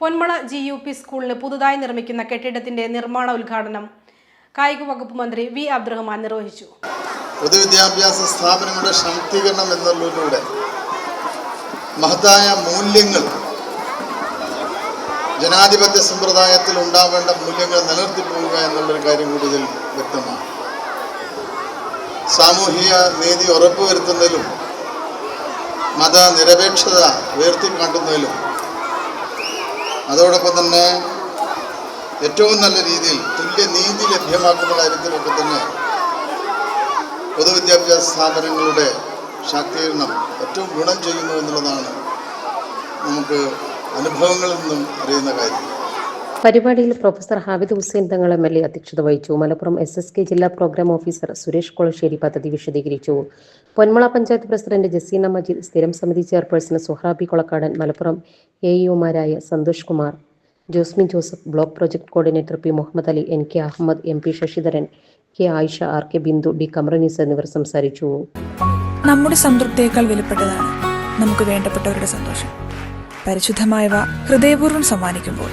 Ponmala G U P സ്കൂളിന് പുതുതായി നിർമ്മിക്കുന്ന കെട്ടിടത്തിന്റെ നിർമ്മാണ ഉദ്ഘാടനം കായിക വകുപ്പ് മന്ത്രി വി അബ്ദുറഹ്മാൻ നിർവഹിച്ചു. പൊതുവിദ്യാഭ്യാസ സ്ഥാപനങ്ങളുടെ ശാക്തീകരണം എന്നുള്ളതിലൂടെ മഹത്തായ മൂല്യങ്ങൾ ജനാധിപത്യ സമ്പ്രദായത്തിൽ ഉണ്ടാവേണ്ട മൂല്യങ്ങൾ നിലനിർത്തിപ്പോവുക എന്നുള്ളൊരു കാര്യം കൂടി ഇതിൽ വ്യക്തമാണ്. സാമൂഹിക നീതി ഉറപ്പുവരുത്തുന്നതിലും മതനിരപേക്ഷത ഉയർത്തിക്കാട്ടുന്നതിലും അതോടൊപ്പം തന്നെ ഏറ്റവും നല്ല രീതിയിൽ തുല്യ നീതി ലഭ്യമാക്കുന്ന കാര്യത്തിലൊക്കെ തന്നെ പൊതുവിദ്യാഭ്യാസ സ്ഥാപനങ്ങളുടെ ശാക്തീകരണം ഏറ്റവും ഗുണം ചെയ്യുന്നു എന്നുള്ളതാണ് നമുക്ക് അനുഭവങ്ങളിൽ നിന്നും അറിയുന്ന കാര്യം. പരിപാടിയിൽ professor Habid Hussain Thangal M L A അധ്യക്ഷത വഹിച്ചു. മലപ്പുറം എസ് എസ് കെ ജില്ലാ പ്രോഗ്രാം ഓഫീസർ സുരേഷ് കൊളശ്ശേരി പദ്ധതി വിശദീകരിച്ചു. പൊന്മള പഞ്ചായത്ത് പ്രസിഡന്റ് ജസീന മജീദ് സ്ഥിരം സമിതി chairperson Suhrabi Kolakkadan Malappuram A ഇഒമാരായ Santhosh Kumar Josmin Joseph block project coordinator P Muhammad Ali N K Ahammed M P Sasidharan K Ayisha R K Bindu D Kamarunnisa എന്നിവർ സംസാരിച്ചു. നമ്മുടെ സംതൃപ്തിയേക്കാൾ വിലപ്പെട്ടതാണ് നമുക്ക് വേണ്ടപ്പെട്ടവരുടെ സന്തോഷം. പരിശുദ്ധമായവ ഹൃദയപൂർവം സമ്മാനിക്കുമ്പോൾ